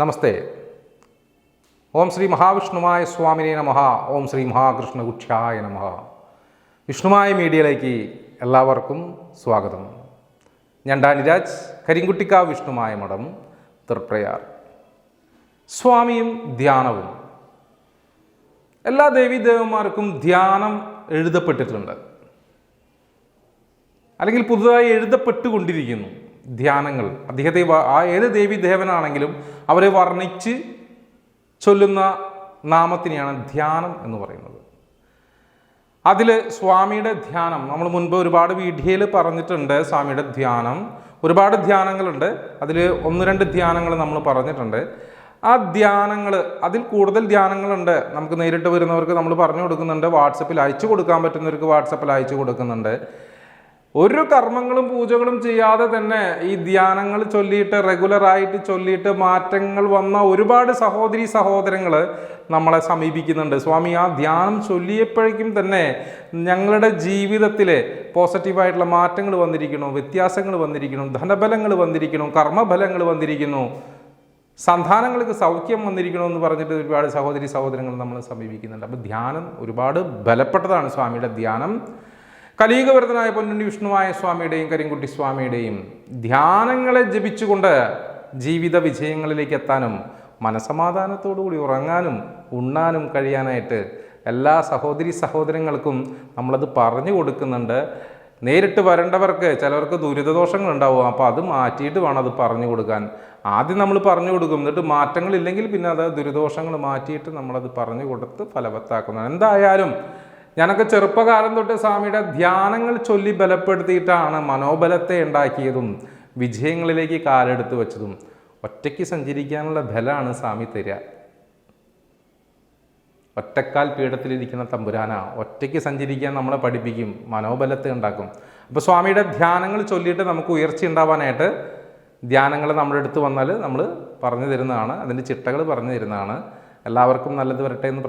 നമസ്തേ. ഓം ശ്രീ മഹാവിഷ്ണുമായ സ്വാമിനെ നമഹ ഓം ശ്രീ മഹാകൃഷ്ണ മഹാകൃഷ്ണകുക്ഷായ നമഹ വിഷ്ണുമായ മീഡിയയിലേക്ക് എല്ലാവർക്കും സ്വാഗതം. ഞാൻ ഡാനിരാജ് കരിങ്കുട്ടിക്കാവ് വിഷ്ണുമായ മഠം തൃപ്രയാർ. സ്വാമിയും ധ്യാനവും. എല്ലാ ദേവീദേവന്മാർക്കും ധ്യാനം എഴുതപ്പെട്ടിട്ടുണ്ട്. അല്ലെങ്കിൽ പുതുതായി എഴുതപ്പെട്ടുകൊണ്ടിരിക്കുന്നു. ധ്യാനങ്ങൾ. അദ്ദേഹത്തെ ആ ഏത് ദേവി ദേവനാണെങ്കിലും അവരെ വർണിച്ച് ചൊല്ലുന്ന നാമത്തിനെയാണ് ധ്യാനം എന്ന് പറയുന്നത്. അതിൽ സ്വാമിയുടെ ധ്യാനം നമ്മൾ മുൻപ് ഒരുപാട് വീഡിയോയിൽ പറഞ്ഞിട്ടുണ്ട് സ്വാമിയുടെ ധ്യാനം. ഒരുപാട് ധ്യാനങ്ങളുണ്ട്. അതിൽ ഒന്ന് രണ്ട് ധ്യാനങ്ങൾ നമ്മൾ പറഞ്ഞിട്ടുണ്ട്. ആ ധ്യാനങ്ങൾ അതിൽ കൂടുതൽ ധ്യാനങ്ങളുണ്ട്. നമുക്ക് നേരിട്ട് വരുന്നവർക്ക് നമ്മൾ പറഞ്ഞു കൊടുക്കുന്നുണ്ട്. വാട്സപ്പിൽ അയച്ചു കൊടുക്കാൻ പറ്റുന്നവർക്ക് വാട്സപ്പിൽ അയച്ചു കൊടുക്കുന്നുണ്ട്. ഒരു കർമ്മങ്ങളും പൂജകളും ചെയ്യാതെ തന്നെ ഈ ധ്യാനങ്ങൾ ചൊല്ലിയിട്ട് റെഗുലറായിട്ട് ചൊല്ലിയിട്ട് മാറ്റങ്ങൾ വന്ന ഒരുപാട് സഹോദരി സഹോദരങ്ങൾ നമ്മളെ സമീപിക്കുന്നുണ്ട്. സ്വാമി ആ ധ്യാനം ചൊല്ലിയപ്പോഴേക്കും തന്നെ ഞങ്ങളുടെ ജീവിതത്തിൽ പോസിറ്റീവായിട്ടുള്ള മാറ്റങ്ങൾ വന്നിരിക്കുന്നു വ്യത്യാസങ്ങൾ വന്നിരിക്കുന്നു ധനബലങ്ങൾ വന്നിരിക്കുന്നു കർമ്മഫലങ്ങൾ വന്നിരിക്കുന്നു. സന്താനങ്ങൾക്ക് സൗഖ്യം വന്നിരിക്കണമെന്ന് പറഞ്ഞിട്ട് ഒരുപാട് സഹോദരി സഹോദരങ്ങൾ നമ്മളെ സമീപിക്കുന്നുണ്ട്. അപ്പോൾ ധ്യാനം ഒരുപാട് ബലപ്പെട്ടതാണ് സ്വാമിയുടെ ധ്യാനം. കലീകവരതനായ പൊന്നുണ്ണി വിഷ്ണുവായ സ്വാമിയുടെയും കരിങ്കുട്ടി സ്വാമിയുടെയും ധ്യാനങ്ങളെ ജപിച്ചുകൊണ്ട് ജീവിത വിജയങ്ങളിലേക്ക് എത്താനും മനസമാധാനത്തോടുകൂടി ഉറങ്ങാനും ഉണ്ണാനും കഴിയാനായിട്ട് എല്ലാ സഹോദരി സഹോദരങ്ങൾക്കും നമ്മളത് പറഞ്ഞു കൊടുക്കുന്നുണ്ട്. നേരിട്ട് വരേണ്ടവർക്ക് ചിലവർക്ക് ദുരിതദോഷങ്ങൾ ഉണ്ടാവും. അപ്പോൾ അത് മാറ്റിയിട്ട് വേണം അത് പറഞ്ഞു കൊടുക്കാൻ. ആദ്യം നമ്മൾ പറഞ്ഞു കൊടുക്കും. എന്നിട്ട് മാറ്റങ്ങളില്ലെങ്കിൽ പിന്നെ അത് ദുരിതദോഷങ്ങൾ മാറ്റിയിട്ട് നമ്മളത് പറഞ്ഞു കൊടുത്ത് ഫലവത്താക്കുന്നു എന്തായാലും ഞാനൊക്കെ ചെറുപ്പകാലം തൊട്ട് സ്വാമിയുടെ ധ്യാനങ്ങൾ ചൊല്ലി ബലപ്പെടുത്തിയിട്ടാണ് മനോബലത്തെ ഉണ്ടാക്കിയതും വിജയങ്ങളിലേക്ക് കാലെടുത്ത് വെച്ചതും. ഒറ്റയ്ക്ക് സഞ്ചരിക്കാനുള്ള ബലമാണ് സ്വാമി തരിക. ഒറ്റക്കാൽ പീഠത്തിലിരിക്കുന്ന തമ്പുരാന ഒറ്റയ്ക്ക് സഞ്ചരിക്കാൻ നമ്മളെ പഠിപ്പിക്കും മനോബലത്തെ ഉണ്ടാക്കും. അപ്പോൾ സ്വാമിയുടെ ധ്യാനങ്ങൾ ചൊല്ലിയിട്ട് നമുക്ക് ഉയർച്ച ഉണ്ടാവാനായിട്ട് ധ്യാനങ്ങൾ നമ്മുടെ അടുത്ത് വന്നാൽ നമ്മൾ പറഞ്ഞു തരുന്നതാണ് അതിന്റെ ചിട്ടകൾ പറഞ്ഞു തരുന്നതാണ്. എല്ലാവർക്കും നല്ലത് വരട്ടെ എന്ന്